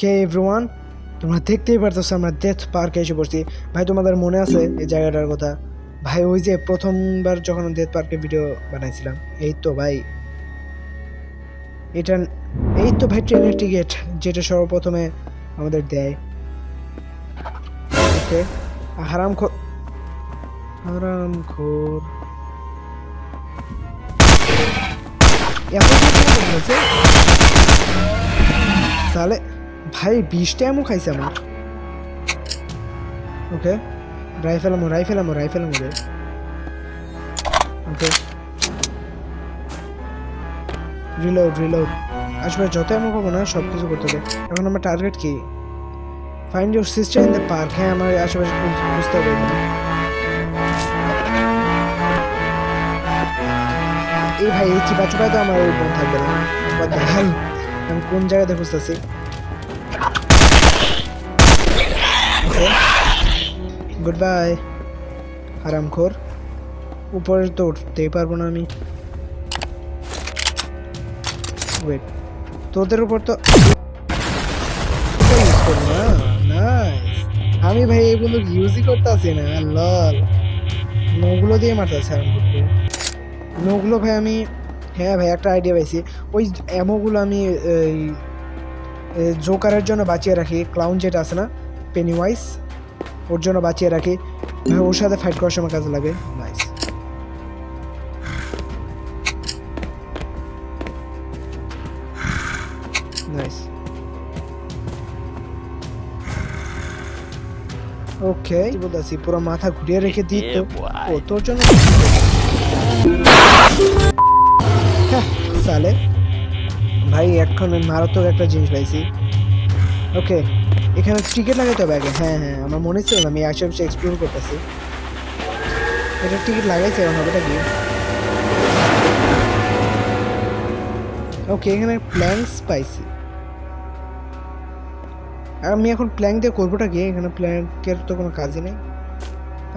ওকে everyone তোমরা দেখতেই পারতেছো আমরা ডেথ পার্কে এসে পড়ছি। ভাই, তোমাদের মনে আছে এই জায়গাটার কথা? ভাই, ওই যে প্রথমবার যখন ডেথ পার্কে ভিডিও বানাইছিলাম, এই তো ভাই। এটা, এই তো ভাই ট্রেনের টিকিট, যেটা সর্বপ্রথমে আমাদের দেয়। ওকে হারাম খোর হারাম খোর তাহলে ভাই, বিশটা এমন খাইছে আমার। Okay rifle ammo rifle ammo rifle ammo okay reload reload আসলে যত এমন পাবো না সব কিছু করতে হবে। এখন আমার টার্গেট কি? Find your sister in the park হ্যাঁ আমার আশেপাশে খুঁজতে হবে এই ভাই, এই চিপা তো আমার ওই বোন থাকবে না? আমি কোন জায়গাতে খুঁজতেছি? গুড বাই হারামখোর উপরে তো উঠতেই পারব না আমি। ওয়েট তোদের উপর তো. আমি ভাই এগুলো ইউজই করতেছি না লল নৌগুলো দিয়ে মারতেছে হারামখোরকে নৌগুলো ভাই আমি হ্যাঁ ভাই, একটা আইডিয়া পাইছি। ওই অ্যামোগুলো আমি জোকারের জন্য বাঁচিয়ে রাখি। ক্লাউন যেটা আছে না পেনি ওয়াইস ওর জন্য বাঁচিয়ে রাখি। ওর সাথে ফাইট করার সময় কাজে লাগে। নাইস নাইস ওকে বলতেছি? পুরো মাথা ঘুরিয়ে রেখে দিই তো। ও তোর জন্য হ্যাঁ, সালে। ভাই এখন মারাত্মক একটা জিনিস পাইছি। ওকে এখানে টিকিট লাগাইতে হবে আগে। হ্যাঁ হ্যাঁ আমার মনে ছিল আমি আশেপাশে এক্সপ্লোর করতেছি। এটা টিকিট লাগাইছে, এখন হবেটা কি? ওকে এখানে প্ল্যাঙ্কস পাইছি। আর আমি এখন প্ল্যাঙ্ক দিয়ে করবোটা কি? এখানে প্ল্যাঙ্কের তো কোনো কাজই নেই।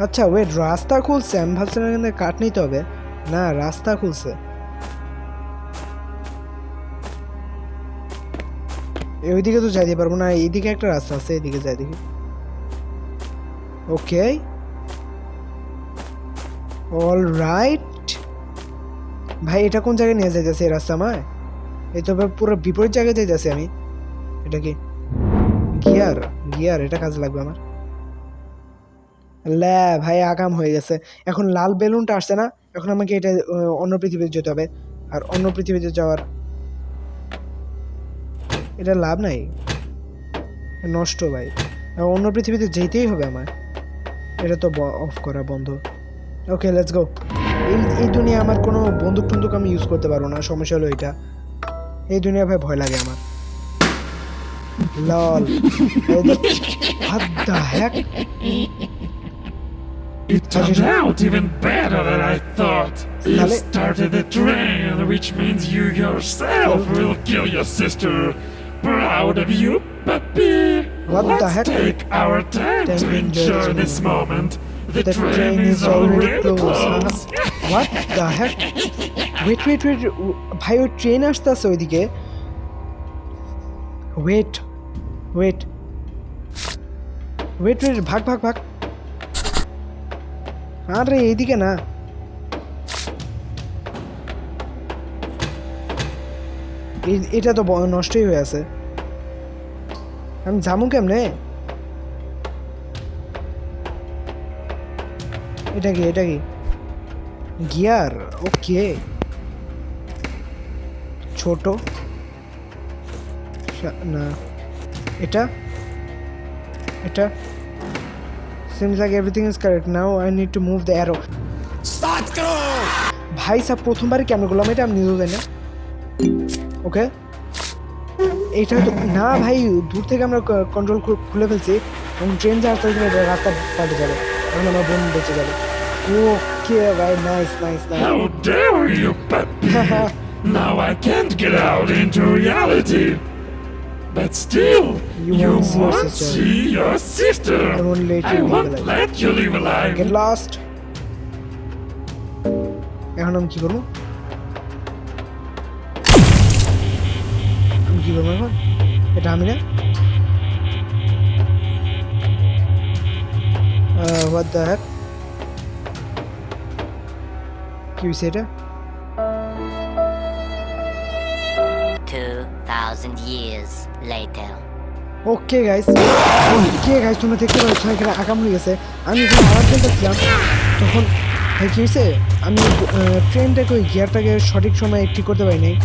আচ্ছা ওয়েট রাস্তা খুলছে, আমি ভাবছিলাম এখানে কাট নিতে হবে। না, রাস্তা খুলছে। ওইদিকে তো যাইতে পারব না, এইদিকে একটা রাস্তা আছে এদিকে যাই দেখি। ওকে অল রাইট ভাই, এটা কোন জায়গায় নিয়ে যাইতেছে এই রাস্তা আমায়? এই তো পুরো বিপরীত জায়গায় যাইতেছি আমি। এটা কি? গিয়ার গিয়ার এটা কাজে লাগবে আমার। ল্যা ভাই, আগাম হয়ে গেছে। এখন লাল বেলুনটা আসছে না? এখন আমাকে এটা অন্য পৃথিবীতে যেতে হবে। আর অন্য পৃথিবীতে যাওয়ার এটা লাভ নাই। নষ্ট ভাই। অন্য পৃথিবীতে যেতেই হবে আমার এটা তো অফ করা বন্ধ। ওকে লেটস গো এই এই দুনিয়া আমার কোনো বন্দুক টুন্দুক আমি ইউজ করতে পারব না সমস্যা হলো এটা। এই দুনিয়া ভাই ভয় লাগে আমার। Lol. It turned out Proud of you, puppy. What the heck? take our time Then to enjoy this moment. The, The train, is already close. What the heck? Wait wait wait ভাই ওই train আসতেছে ওইদিকে wait wait wait wait ভাগ ভাগ ভাগ আরে এইদিকে না এটা তো নষ্টই হয়ে আছে। আমি যাব কেমনে? এটা কি এটা কি? Gear okay. ছোট। না। এটা? এটা? Seems like everything is correct now I need to move the arrow ভাই সাহ প্রথমবারই কেমন করলাম এটা আমি নিজেও জানি না। ওকে এইটা তো না ভাই দূর থেকে আমরা কন্ট্রোল খুলে ফেলছি এবং ট্রেন যে আসতে আসতে রাস্তা পাল্টে যাবে এখন আমার বোন বেঁচে যাবে ওকে ভাই nice nice nice How dare you, puppy! now I can't get out into reality. But still, You you, won't see won't sister. see your sister. I won't let I you leave won't alive. let you live alive. Get lost এখন আমি কি করব কি করব এখন এটা আমি না। হোয়াট দ্য হ্যাক কি হয়েছে এটা? 2000 years okay guys okay guys তোমরা দেখতে পাচ্ছ এখানে আগাম হয়ে গেছে। আমি যখন আবার খেলতেছিলাম তখন হ্যাঁ, কি হয়েছে আমি ট্রেনটাকে ওই গিয়ারটাকে সঠিক সময় ঠিক করতে পারি নাই।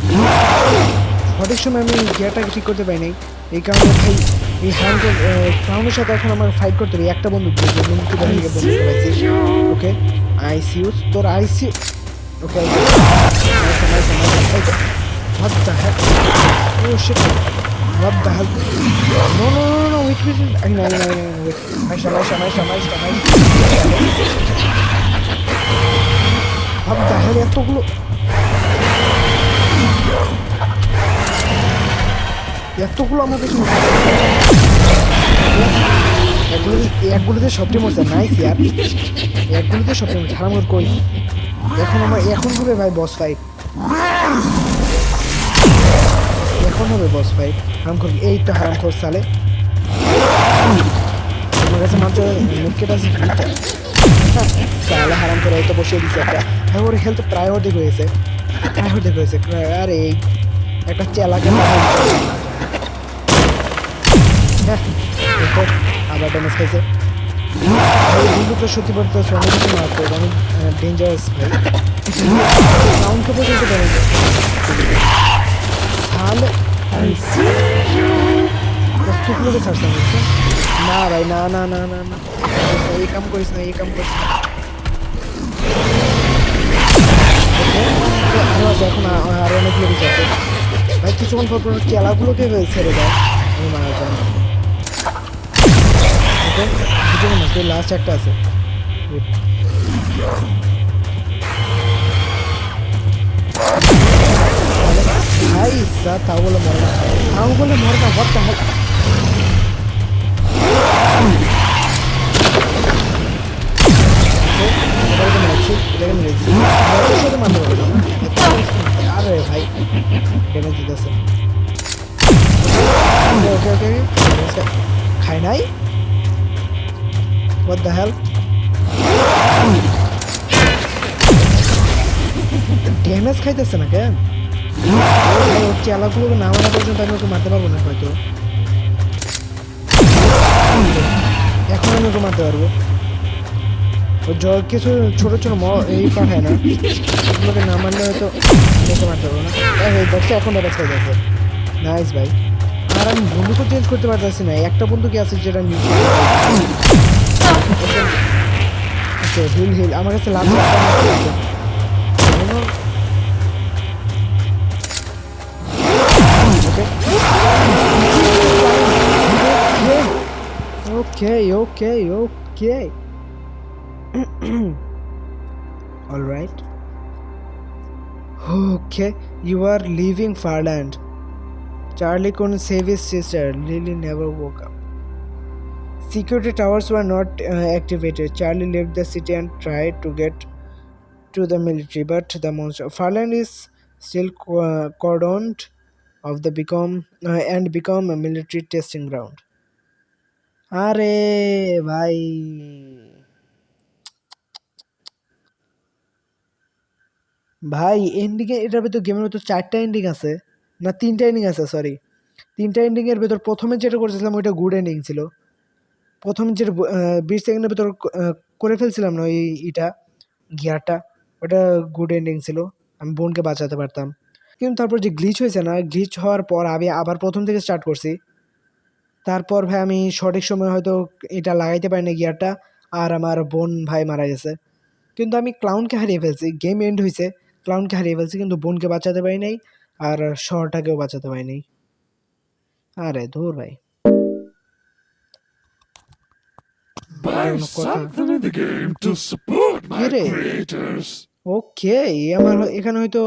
সঠিক সময় আমি গিয়ারটাকে ঠিক করতে পারি নাই। এই কারণে ভাই এই হ্যান্ডের ক্রাউনের সাথে এখন আমার ফাইট করতে পারি একটা বন্ধু বন্ধু বন্ধু পাইছি। ওকে আইসিউ, তোর আইসি ওকে এতগুলো এতগুলো আমার একগুলো একগুলোতে সবটি মরছে নাইস ইয়ার। একগুলোতে সবটি মরছে হারাম করে কই? এখন আমার এখন হবে ভাই বস ফাইট এখন হবে বস ফাইট হারাম খোর এই তো হারাম খোর সালে। আমার কাছে মাত্র মুখেটা সালে হারাম করে এই তো বসিয়ে দিচ্ছে একটা। হ্যাঁ ওর হেলথ প্রায় অর্ধেক হয়েছে প্রায় অর্ধেক হয়েছে আরে, একটা চেলাকে মারা দিচ্ছে। হ্যাঁ এই তো আবার ড্যামেজ খাইছে। বন্ধুটা সত্যি বলতে হচ্ছে অনেক কিছু মারতে অনেক ডেঞ্জারাস ভাই। ড্যামেজ তাহলে? না ভাই, না না না না না। এই কাম করিস না, এই কাম করিস না। এখন আরও অনেকগুলো কিছু আছে। ভাই, কিছুক্ষণ পর পর কেলাগুলোকে ছেড়ে দেয় আমি মারা যাই ওকে কিছুক্ষণ আছে লাস্ট একটা আছে ভাই সা তাও বলে মরে না তাও বলে মরে না পারব না আরে ভাই ওকে খাই নাই হোয়াট দ্য হেল ড্যামেজ খাইতেছে না কেন চেলাগুলোকে না মারা পর্যন্ত আমি ওকে মারতে পারব না হয়তো। এখন আমি ওকে মারতে পারব। ও জ- কিছু ছোট ছোট ম, এই পাঠায় না। এগুলোকে না মারলে হয়তো ওকে মারতে পারব না। দেখছ এখন ড্যামেজ খাই যাচ্ছে নাইস ভাই। আর আমি বন্ধুকে চেঞ্জ করতে পারতেছি না। একটা বন্ধুকে আছে যেটা নিচে ওকে হিল হিল আমার কাছে লাভ আছে Okay, okay, okay. All right. Okay, you are leaving Farland. Charlie couldn't save his sister. Lily never woke up. Security towers were not uh, activated. Charlie left the city and tried to get to the military, but the monster Farland is still uh, cordoned of the become uh, and become a military testing ground. আরে ভাই ভাই ending এটার ভেতর গেমের ভেতর চারটা ending আছে না তিনটা এন্ডিং আছে সরি তিনটা এন্ডিং এর ভেতর প্রথমে যেটা করেছিলাম ওইটা গুড এন্ডিং ছিল প্রথম যে বিশ সেকেন্ডের ভেতর করে ফেলছিলাম না ওই ইটা, গিয়ারটা, ওটা গুড এন্ডিং ছিল, আমি বোনকে বাঁচাতে পারতাম। কিন্তু তারপর যে গ্লিচ হয়েছে না গ্লিচ হওয়ার পর আমি আবার প্রথম থেকে স্টার্ট করছি। তারপর ভাই আমি সঠিক সময় হয়তো এটা লাগাইতে পারিনি গিয়ারটা, আর আমার বোন ভাই মারা গেছে। কিন্তু আমি ক্লাউনকে হারিয়ে ফেলছি গেম এন্ড হয়েছে ক্লাউনকে হারিয়ে ফেলছি, কিন্তু বোনকে বাঁচাতে পারি নাই, আর শহরটাকেও বাঁচাতে পারি নাই। আরে ধুর ভাই। Buy something in the game to support my creators. ওকে আমার এখানে হয়তো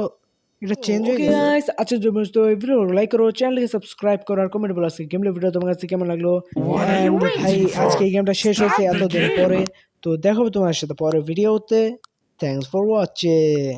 এটা চেঞ্জ হয়ে গেছে। গাইস আচ্ছা যে তো এই ভিডিও লাইক করো চ্যানেলকে সাবস্ক্রাইব করো আর কমেন্ট বলো আজকে গেম ভিডিও তোমার কাছে কেমন লাগল। ভাই আজকে এই গেমটা শেষ হয়েছে এতদিন পরে। তো দেখো তোমার সাথে পরে ভিডিওতে থ্যাঙ্কস ফর ওয়াচিং